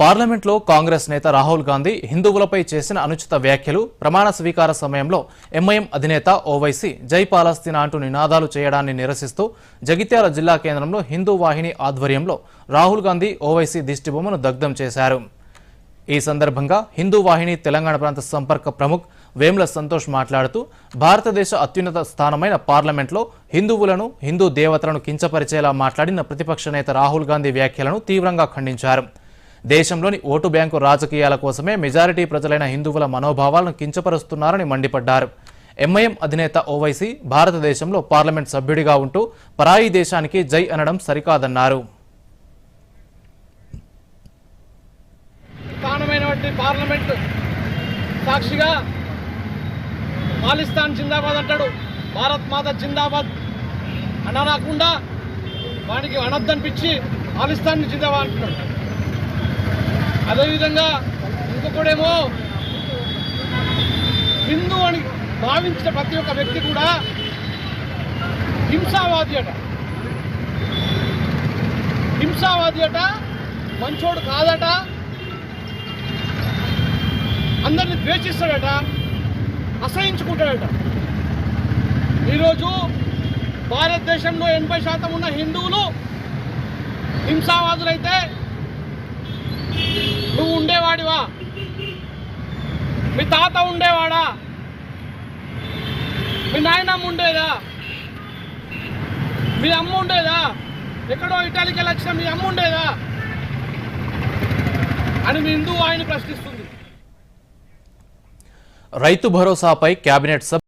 పార్లమెంట్లో కాంగ్రెస్ నేత రాహుల్ గాంధీ హిందువులపై చేసిన అనుచిత వ్యాఖ్యలు ప్రమాణ స్వీకార సమయంలో ఎంఐఎం అధినేత ఓవైసీ జై పాలస్తీనా అంటూ నినాదాలు చేయడాన్ని నిరసిస్తూ జగిత్యాల జిల్లా కేంద్రంలో హిందూ వాహిని ఆధ్వర్యంలో రాహుల్ గాంధీ ఓవైసీ దిష్టిబొమ్మను దగ్ధం చేశారు. ఈ సందర్భంగా హిందూ వాహిని తెలంగాణ ప్రాంత సంపర్క ప్రముఖ్ వేముల సంతోష్ మాట్లాడుతూ భారతదేశ అత్యున్నత స్థానమైన పార్లమెంట్లో హిందువులను హిందూ దేవతలను కించపరిచేలా మాట్లాడిన ప్రతిపక్ష నేత రాహుల్ గాంధీ వ్యాఖ్యలను తీవ్రంగా ఖండించారు. దేశంలోని ఓటు బ్యాంకు రాజకీయాల కోసమే మెజారిటీ ప్రజలైన హిందువుల మనోభావాలను కించపరుస్తున్నారని మండిపడ్డారు. ఎంఐఎం అధినేత ఓవైసీ భారతదేశంలో పార్లమెంట్ సభ్యుడిగా ఉంటూ పరాయి దేశానికి జై అనడం సరికాదన్నారు. స్థానమైనటువంటి పార్లమెంట్ సాక్షిగా పాలిస్తాన్ జిందాబాద్ అంటాడు. భారత్ మాత జిందాబాద్ అనరాకుండా వానికి అనద్దనిపించి పాలిస్తాన్ జిందాబాద్ అంటున్నాడు. అదేవిధంగా ఇంకొకడేమో హిందూ అని భావించిన ప్రతి ఒక్క వ్యక్తి కూడా హింసావాది అట. హింసావాది అట మంచోడు కాదట అందరిని ద్వేషిస్తాడట అసహించుకుంటాడట. ఈరోజు భారతదేశంలో ఎనభై శాతం ఉన్న హిందువులు హింసావాదులైతే నువ్వు ఉండేవాడివా మీ తాత ఉండేవాడా? మీ నాయనమ్మ ఉండేదా? మీ అమ్మ ఉండేదా? ఎక్కడో ఇటాలీకి వెళ్ళి మీ అమ్మ ఉండేదా? అని మీ హిందూ ఆయన ప్రశ్నిస్తుంది. రైతు భరోసాపై కేబినెట్ సబ్